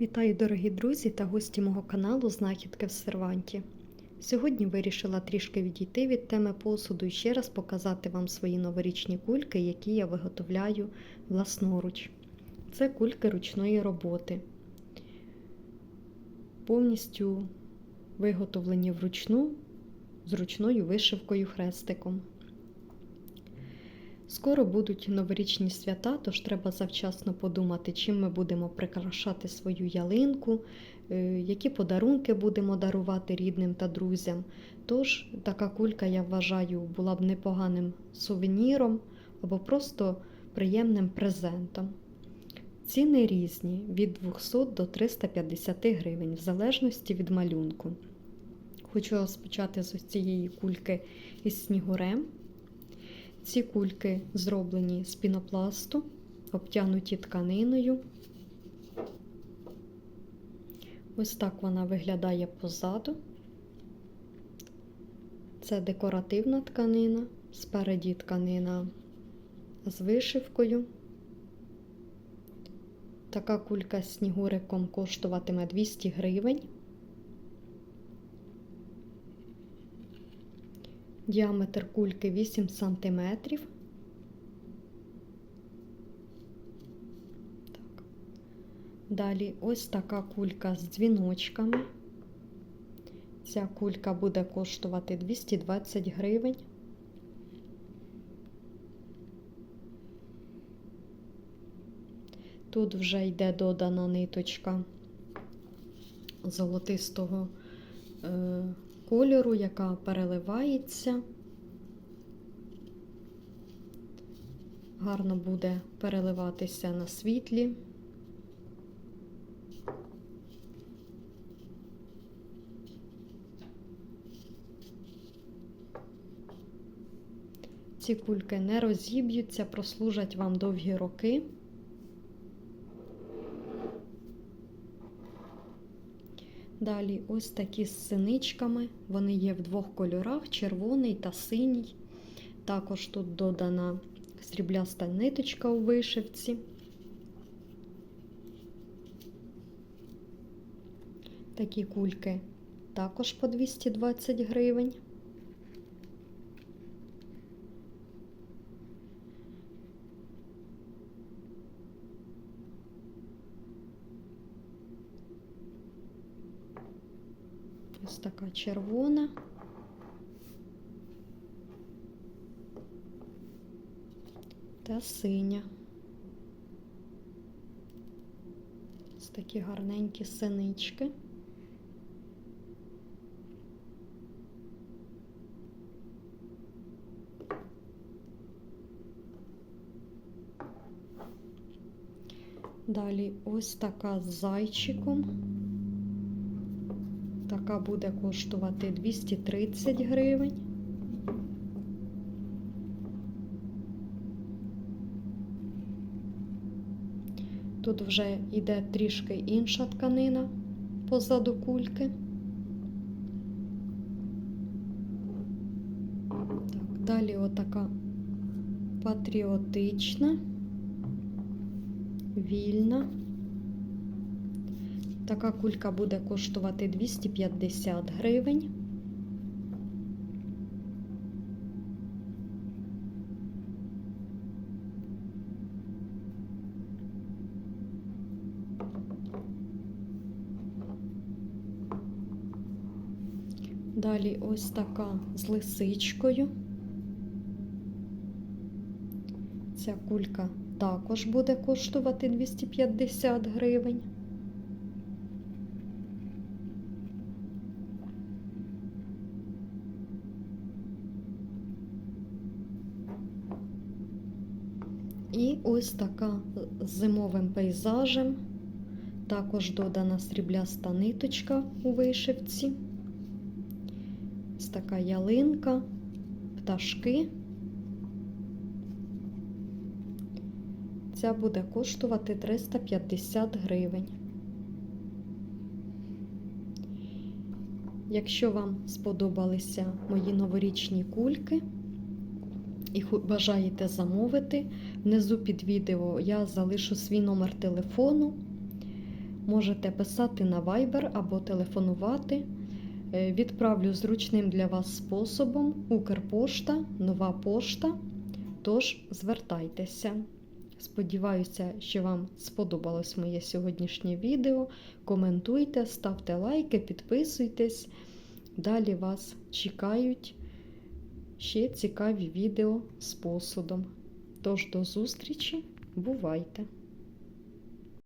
Вітаю, дорогі друзі та гості мого каналу Знахідки в серванті. Сьогодні вирішила трішки відійти від теми посуду і ще раз показати вам свої новорічні кульки, які я виготовляю власноруч. Це кульки ручної роботи. Повністю виготовлені вручну з ручною вишивкою хрестиком. Скоро будуть новорічні свята, тож треба завчасно подумати, чим ми будемо прикрашати свою ялинку, е, які подарунки будемо дарувати рідним та друзям. Тож така кулька, я вважаю, була б непоганим сувеніром або просто приємним презентом. Ціни різні від 200 до 350 гривень, в залежності від малюнку. Хочу розпочати з ось цієї кульки із снігурем. Ці кульки зроблені з пінопласту, обтянуті тканиною. Ось так вона виглядає позаду. Це декоративна тканина, спереді тканина з вишивкою. Така кулька з снігуриком коштуватиме 200 гривень. Діаметр кульки 8 см. Так. Далі ось така кулька з дзвіночками. Ця кулька буде коштувати 220 гривень. Тут вже йде додана ниточка золотистого е, кольору, яка переливається. Гарно буде переливатися на світлі. Ці кульки не розіб'ються, прослужать вам довгі роки. Далі ось такі з синичками. Вони є в двох кольорах: червоний та синій. Також тут додана срібляста ниточка у вишивці. Такі кульки також по 220 гривень. Ось така червона. Та синя. Ось такі гарненькі синички. Далі ось така з зайчиком. Така буде коштувати 230 гривень. Тут вже йде трішки інша тканина позаду кульки. Так, Далі отака патріотична, вільна. Така кулька буде коштувати 250 гривень. Далі ось така з лисичкою. Ця кулька також буде коштувати 250 гривень. І ось така з зимовим пейзажем. Також додана срібляста ниточка у вишивці. Ось така ялинка, пташки. Ця буде коштувати 350 гривень. Якщо вам сподобалися мої новорічні кульки, і бажаєте замовити, внизу під відео я залишу свій номер телефону. можете писати на Viber або телефонувати. Е, Відправлю зручним для вас способом Укрпошта, нова пошта. Тож звертайтеся. Сподіваюся, що вам сподобалось моє сьогоднішнє відео. Коментуйте, ставте лайки, підписуйтесь. Далі вас чекають ще цікаві відео з посудом. Тож до зустрічі, бувайте!